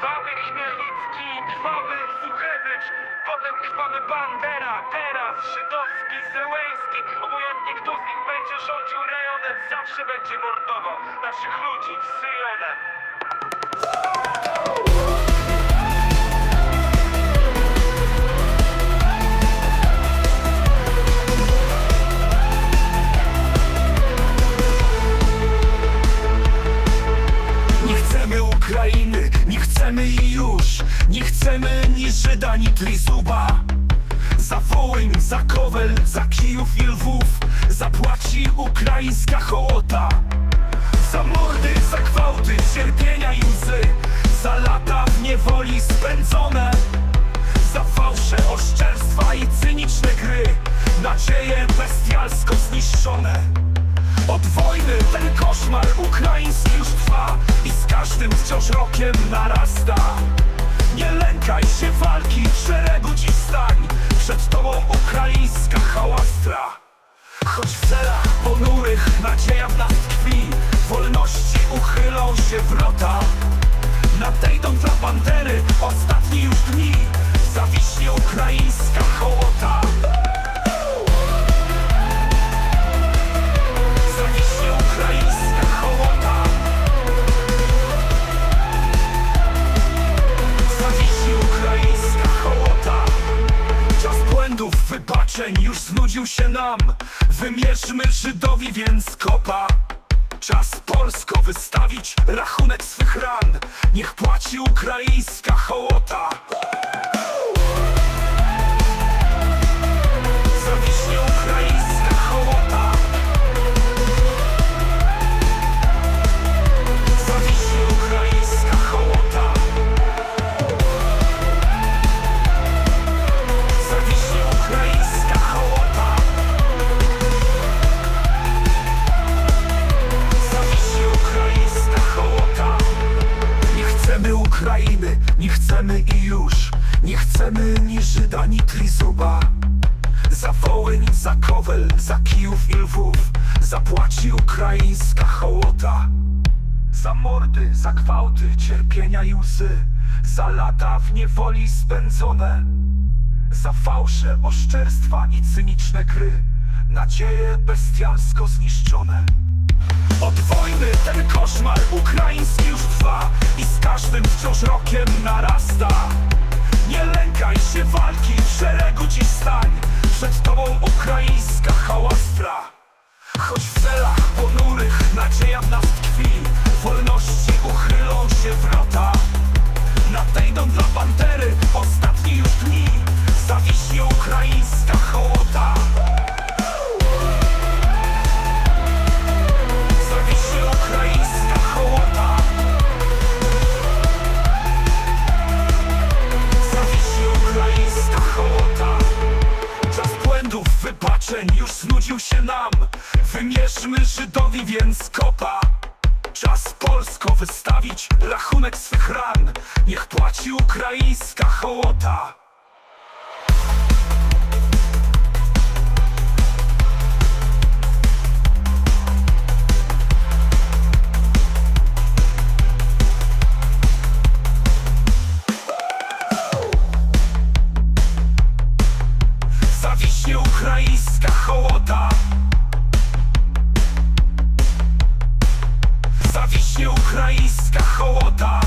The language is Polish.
Krwawy Chmielnicki, krwawy Suchewicz, potem krwawy Bandera, teraz Żydowski, Zełęski. Obojętnie kto z nich będzie rządził rejonem, zawsze będzie mordował naszych ludzi z Syjonem. Ukrainy, nie chcemy i już Nie chcemy ni Żyda, ni Trizuba Za Wołyń, za Kowel, za Kijów i Lwów Zapłaci ukraińska hołota. Za mordy, za gwałty, cierpienia i łzy Za lata w niewoli spędzone Za fałsze, oszczerstwa i cyniczne gry Nadzieje bestialsko zniszczone od wojny ten koszmar ukraiński już trwa I z każdym wciąż rokiem narasta. Nie lękaj się walki, szeregu dziś stań. Przed tobą ukraińska hałastra. Choć w celach ponurych nadzieja w nas tkwi Wolności uchylą się wrota. Nadejdą dla wybaczeń już znudził się nam. Wymierzmy Żydowi więc kopa. Czas Polsko wystawić rachunek swych ran. Niech płaci ukraińska hołota już Nie chcemy ni Żyda, ni Trizuba. Za Wołyń, za Kowel, za Kijów i Lwów Zapłaci ukraińska hołota. Za mordy, za gwałty, cierpienia i łzy Za lata w niewoli spędzone Za fałsze, oszczerstwa i cyniczne gry Nadzieje bestialsko zniszczone szeregu dziś stań. Przed tobą ukraińska hałastra wybaczeń już znudził się nam. Wymierzmy Żydowi więc kopa. Czas Polsko wystawić rachunek swych ran. Niech płaci ukraińska hołota hołota Zawiśnie ukraińska hołota